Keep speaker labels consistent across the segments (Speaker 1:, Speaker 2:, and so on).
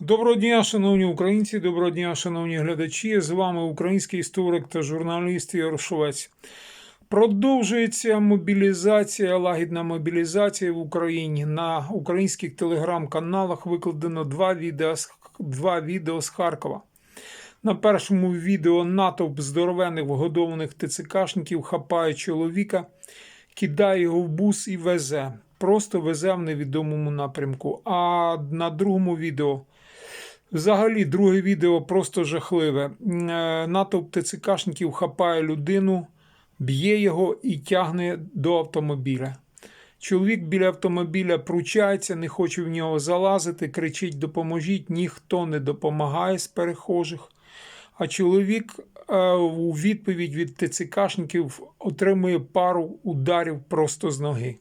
Speaker 1: Доброго дня, шановні українці, доброго дня, шановні глядачі. З вами український історик та журналіст Ігор Швець. Продовжується мобілізація, лагідна мобілізація в Україні. На українських телеграм-каналах викладено два відео, два відео з Харкова. На першому відео натовп здоровених вгодованих ТЦКшників хапає чоловіка, кидає його в бус і везе. Просто везе в невідомому напрямку. А на другому відео Взагалі, друге відео просто жахливе. Е, Натовп ТЦКшників хапає людину, б'є його і тягне до автомобіля. Чоловік біля автомобіля пручається, не хоче в нього залазити, кричить: Допоможіть, ніхто не допомагає з перехожих. А чоловік е, у відповідь від ТЦКшників отримує пару ударів просто з ноги.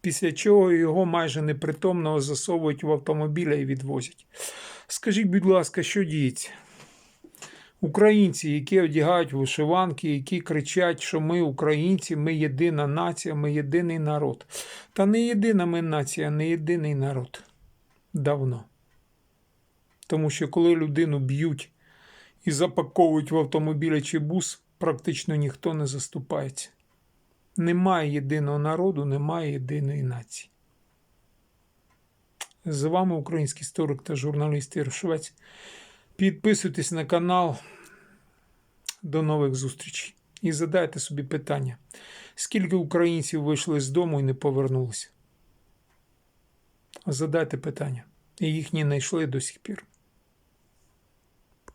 Speaker 1: Після чого його майже непритомного засовують в автомобіля і відвозять. Скажіть, будь ласка, що діється? Українці, які одягають вишиванки, які кричать, що ми українці, ми єдина нація, ми єдиний народ. Та не єдина ми нація, не єдиний народ. Давно. Тому що коли людину б'ють і запаковують в автомобілі чи бус, практично ніхто не заступається. Немає єдиного народу, немає єдиної нації. З вами український історик та журналіст Ігор Швець. Підписуйтесь на канал. До нових зустрічей. І задайте собі питання: скільки українців вийшли з дому і не повернулися? Задайте питання. І їх не знайшли до сих пір.